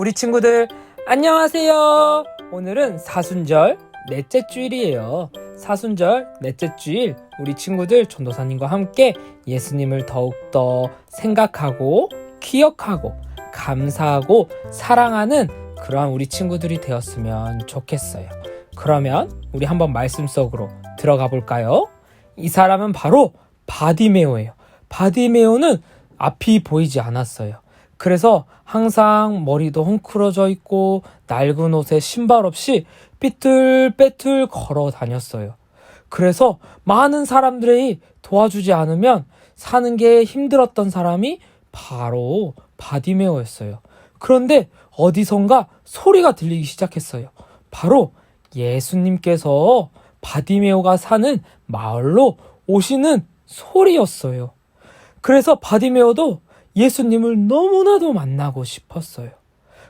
우리 친구들 안녕하세요. 오늘은 사순절 넷째 주일이에요. 사순절 넷째 주일 우리 친구들 전도사님과 함께 예수님을 더욱더 생각하고 기억하고 감사하고 사랑하는 그러한 우리 친구들이 되었으면 좋겠어요. 그러면 우리 한번 말씀 속으로 들어가 볼까요? 이 사람은 바로 바디메오예요. 바디메오는 앞이 보이지 않았어요. 그래서 항상 머리도 헝클어져 있고 낡은 옷에 신발 없이 삐뚤빼뚤 걸어 다녔어요. 그래서 많은 사람들이 도와주지 않으면 사는 게 힘들었던 사람이 바로 바디메오였어요. 그런데 어디선가 소리가 들리기 시작했어요. 바로 예수님께서 바디메오가 사는 마을로 오시는 소리였어요. 그래서 바디메오도 예수님을 너무나도 만나고 싶었어요.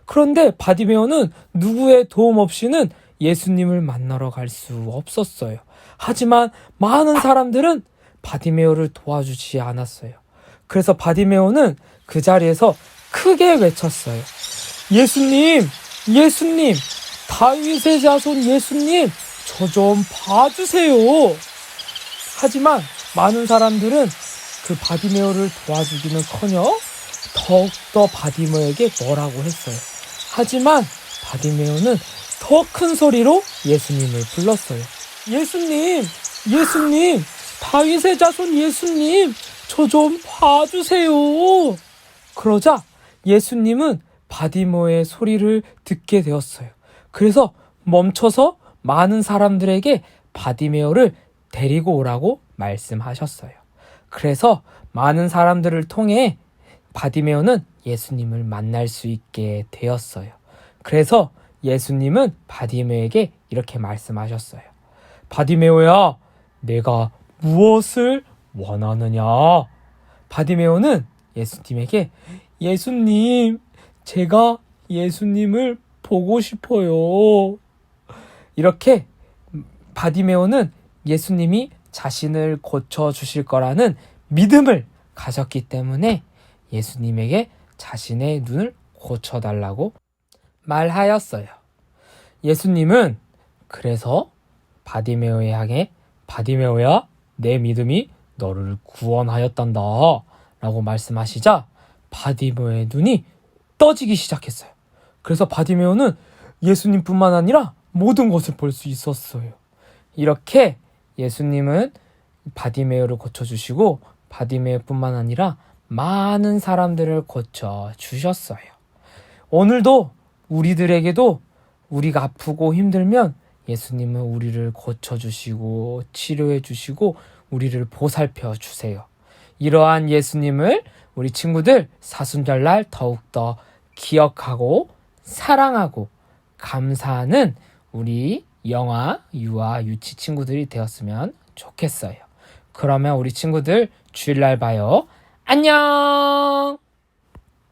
그런데 바디메오는 누구의 도움 없이는 예수님을 만나러 갈 수 없었어요. 하지만 많은 사람들은 바디메오를 도와주지 않았어요. 그래서 바디메오는 그 자리에서 크게 외쳤어요. 예수님, 예수님, 다윗의 자손 예수님, 저 좀 봐주세요. 하지만 많은 사람들은 그 바디메오를 도와주기는커녕 더욱더 바디메오에게 뭐라고 했어요. 하지만 바디메오는 더 큰 소리로 예수님을 불렀어요. 예수님, 예수님, 다윗의 자손 예수님, 저 좀 봐주세요. 그러자 예수님은 바디모의 소리를 듣게 되었어요. 그래서 멈춰서 많은 사람들에게 바디메오를 데리고 오라고 말씀하셨어요. 그래서 많은 사람들을 통해 바디메오는 예수님을 만날 수 있게 되었어요. 그래서 예수님은 바디메오에게 이렇게 말씀하셨어요. 바디메오야, 내가 무엇을 원하느냐? 바디메오는 예수님에게 예수님, 제가 예수님을 보고 싶어요. 이렇게 바디메오는 예수님이 자신을 고쳐 주실 거라는 믿음을 가졌기 때문에 예수님에게 자신의 눈을 고쳐 달라고 말하였어요. 예수님은 그래서 바디메오에 향해 바디메오야 내 믿음이 너를 구원하였단다 라고 말씀하시자 바디메오의 눈이 떠지기 시작했어요. 그래서 바디메오는 예수님뿐만 아니라 모든 것을 볼 수 있었어요. 이렇게 예수님은 바디메오를 고쳐주시고 바디메오뿐만 아니라 많은 사람들을 고쳐 주셨어요. 오늘도 우리들에게도 우리가 아프고 힘들면 예수님은 우리를 고쳐주시고 치료해주시고 우리를 보살펴 주세요. 이러한 예수님을 우리 친구들 사순절날 더욱더 기억하고 사랑하고 감사하는 우리 영아, 유아, 유치 친구들이 되었으면 좋겠어요. 그러면 우리 친구들 주일날 봐요. 안녕!